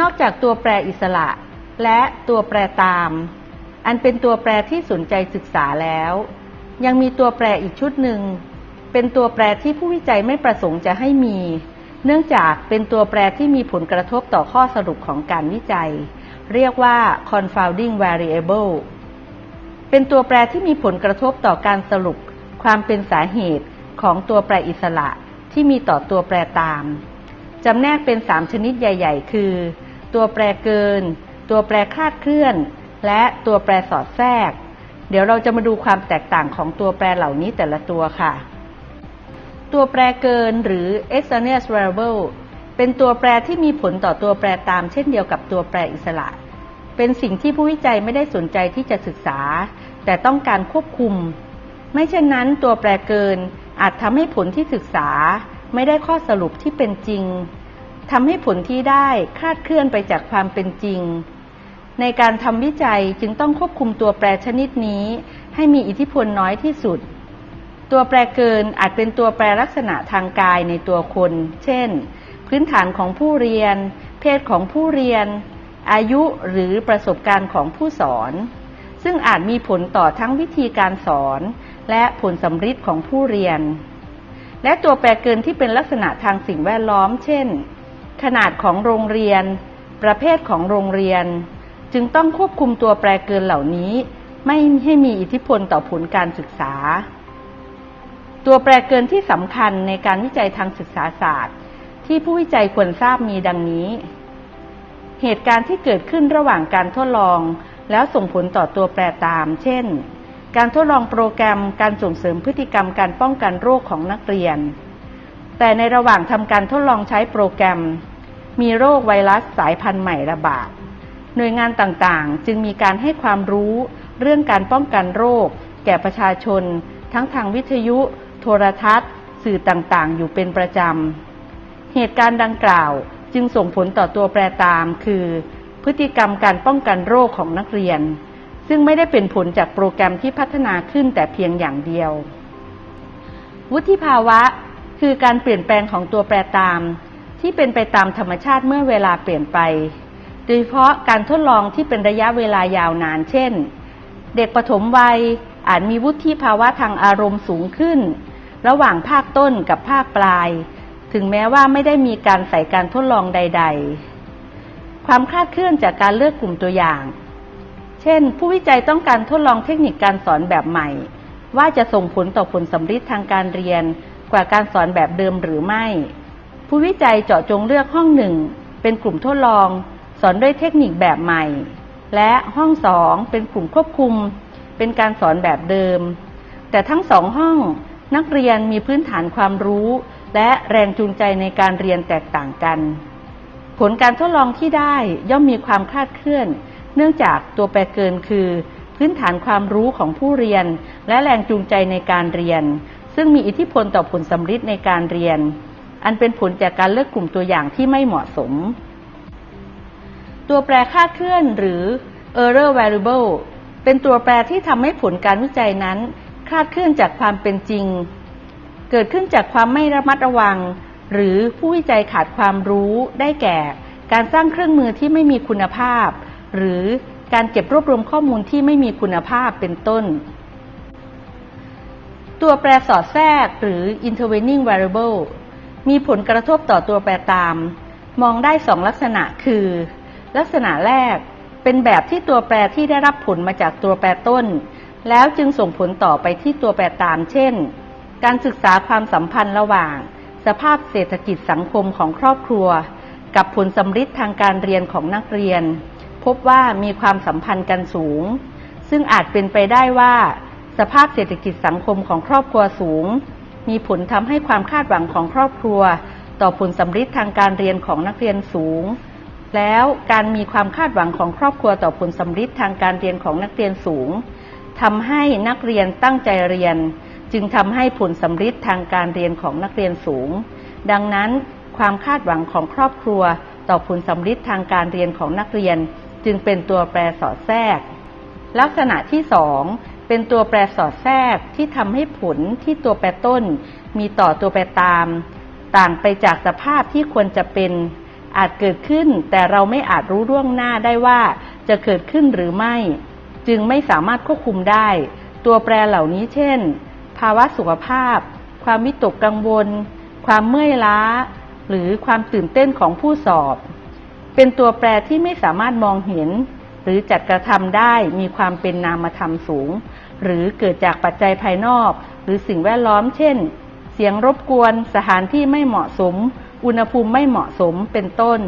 นอกจากตัวแปรอิสระ และตัวแปรตาม อันเป็นตัวแปรที่สนใจศึกษาแล้ว ยังมีตัวแปรอีกชุดหนึ่ง เป็นตัวแปรที่ผู้วิจัยไม่ประสงค์จะให้มี เนื่องจากเป็นตัวแปรที่มีผลกระทบต่อข้อสรุปของการวิจัย เรียกว่า confounding variable เป็นตัวแปรที่มีผลกระทบต่อการสรุปความเป็นสาเหตุของตัวแปรอิสระที่มีต่อตัวแปรตามจำแนกเป็น 3 ชนิดใหญ่ ๆ คือ ตัวแปรเกิน ตัวแปรคลาดเคลื่อน และตัวแปรสอดแทรก เดี๋ยวเราจะมาดูความแตกต่างของตัวแปรเหล่านี้แต่ละตัวค่ะ ตัวแปรเกินหรือ extraneous variable เป็นตัวแปรที่มีผลต่อตัวแปรตามเช่นเดียวกับตัวแปรอิสระ เป็นสิ่งที่ผู้วิจัยไม่ได้สนใจที่จะศึกษา แต่ต้องการควบคุม ไม่เช่นนั้นตัวแปรเกินอาจทำให้ผลที่ศึกษาไม่ได้ข้อสรุปที่เป็นจริง ทำให้ผลที่ได้คลาดเคลื่อนไปจากความเป็นจริง ในการทำวิจัยจึงต้องควบคุมตัวแปรชนิดนี้ ให้มีอิทธิพลน้อยที่สุด ตัวแปรเกินอาจเป็นตัวแปรลักษณะทางกายในตัวคน เช่น พื้นฐานของผู้เรียน เพศของผู้เรียน อายุหรือประสบการณ์ของผู้สอน ซึ่งอาจมีผลต่อทั้งวิธีการสอน และผลสำฤทธิ์ของผู้เรียน และตัวแปรเกินที่เป็นลักษณะทางสิ่งแวดล้อม เช่น ขนาดของโรงเรียน ประเภทของโรงเรียน จึงต้องควบคุมตัวแปรเกินเหล่านี้ ไม่ให้มีอิทธิพลต่อผลการศึกษา ตัวแปรเกินที่สำคัญในการวิจัยทางศึกษาศาสตร์ ที่ผู้วิจัยควรทราบมีดังนี้ เหตุการณ์ที่เกิดขึ้นระหว่างการทดลอง แล้วส่งผลต่อตัวแปรตาม เช่น การทดลองโปรแกรมการส่งเสริมพฤติกรรมการป้องกันโรคของนักเรียน แต่ในระหว่างทำการทดลองใช้โปรแกรม มีโรคไวรัสสายพันธุ์ใหม่ระบาด หน่วยงานต่างๆ จึงมีการให้ความรู้เรื่องการป้องกันโรค แก่ประชาชน ทั้งทางวิทยุ โทรทัศน์ สื่อต่างๆ อยู่เป็นประจำ เหตุการณ์ดังกล่าวจึงส่งผลต่อตัวแปรตาม คือ พฤติกรรมการป้องกันโรคของนักเรียน ซึ่งไม่ได้เป็นผลจากโปรแกรมที่พัฒนาขึ้นแต่เพียงอย่างเดียว วุฒิภาวะ คือการเปลี่ยนแปลงของตัวแปรตาม ที่เป็นไปตามธรรมชาติเมื่อเวลาเปลี่ยนไป โดยเฉพาะการทดลองที่เป็นระยะเวลายาวนาน เช่น เด็กปฐมวัยอาจมีวุฒิภาวะทางอารมณ์สูงขึ้น ระหว่างภาคต้นกับภาคปลาย ถึงแม้ว่าไม่ได้มีการใส่การทดลองใด ๆ ความคลาดเคลื่อนจากการเลือกกลุ่มตัวอย่าง เช่น ผู้วิจัยต้องการทดลองเทคนิคการสอนแบบใหม่ ว่าจะส่งผลต่อผลสำฤทธิ์ทางการเรียน กว่าการสอนแบบเดิมหรือไม่ ผู้วิจัยเจาะจงเลือกห้องหนึ่งเป็นกลุ่มทดลอง สอนด้วยเทคนิคแบบใหม่ และห้องสองเป็นกลุ่มควบคุม เป็นการสอนแบบเดิม แต่ทั้งสองห้องนักเรียนมีพื้นฐานความรู้ และแรงจูงใจในการเรียนแตกต่างกัน ผลการทดลองที่ได้ย่อมมีความคลาดเคลื่อน เนื่องจากตัวแปรเกินคือ พื้นฐานความรู้ของผู้เรียน และแรงจูงใจในการเรียน ซึ่งมีอิทธิพลต่อผลสำฤทธิ์ในการเรียน อันเป็นผลจากการเลือกกลุ่มตัวอย่างที่ไม่เหมาะสม ตัวแปรคลาดเคลื่อนหรือ error variable เป็นตัวแปรที่ทำให้ผลการวิจัยนั้น คลาดเคลื่อนจากความเป็นจริง เกิดขึ้นจากความไม่ระมัดระวัง หรือผู้วิจัยขาดความรู้ได้แก่ การสร้างเครื่องมือที่ไม่มีคุณภาพ หรือการเก็บรวบรวมข้อมูลที่ไม่มีคุณภาพเป็นต้น ตัวแปรสอดแทรกหรือ intervening variable มีผลกระทบต่อตัวแปรตาม มองได้สองลักษณะคือ ลักษณะแรกเป็นแบบที่ตัวแปรที่ได้รับผลมาจากตัวแปรต้น แล้วจึงส่งผลต่อไปที่ตัวแปรตาม เช่น การศึกษาความสัมพันธ์ระหว่าง สภาพเศรษฐกิจสังคมของครอบครัว กับผลสำฤทธิ์ทางการเรียนของนักเรียน พบว่ามีความสัมพันธ์กันสูง ซึ่งอาจเป็นไปได้ว่า สภาพเศรษฐกิจสังคมของครอบครัวสูง มีผลทำให้ความคาดหวังของครอบครัว ต่อผลสำฤทธิ์ทางการเรียนของนักเรียนสูง แล้วการมีความคาดหวังของครอบครัวต่อผลสำฤทธิ์ทางการเรียนของนักเรียนสูงทำให้นักเรียนตั้งใจเรียน จึงทำให้ผลสำฤทธิ์ทางการเรียนของนักเรียนสูง ดังนั้นความคาดหวังของครอบครัว ต่อผลสำฤทธิ์ทางการเรียนของนักเรียน จึงเป็นตัวแปรสอดแทรก ลักษณะที่สอง เป็นตัวแปรสอดแทรกที่ทำให้ผลที่ตัวแปรต้น มีต่อตัวแปรตาม ต่างไปจากสภาพที่ควรจะเป็นอาจเกิดขึ้น แต่เราไม่อาจรู้ล่วงหน้าได้ว่าจะเกิดขึ้นหรือไม่ จึงไม่สามารถควบคุมได้ ตัวแปรเหล่านี้เช่น ภาวะสุขภาพ ความวิตกกังวล ความเมื่อยล้า หรือความตื่นเต้นของผู้สอบ เป็นตัวแปรที่ไม่สามารถมองเห็น หรือจัดกระทำได้มีความเป็นนามธรรมสูง หรือเกิดจากปัจจัยภายนอก หรือสิ่งแวดล้อม เช่น เสียงรบกวน สถานที่ไม่เหมาะสม อุณหภูมิไม่เหมาะสมเป็นต้น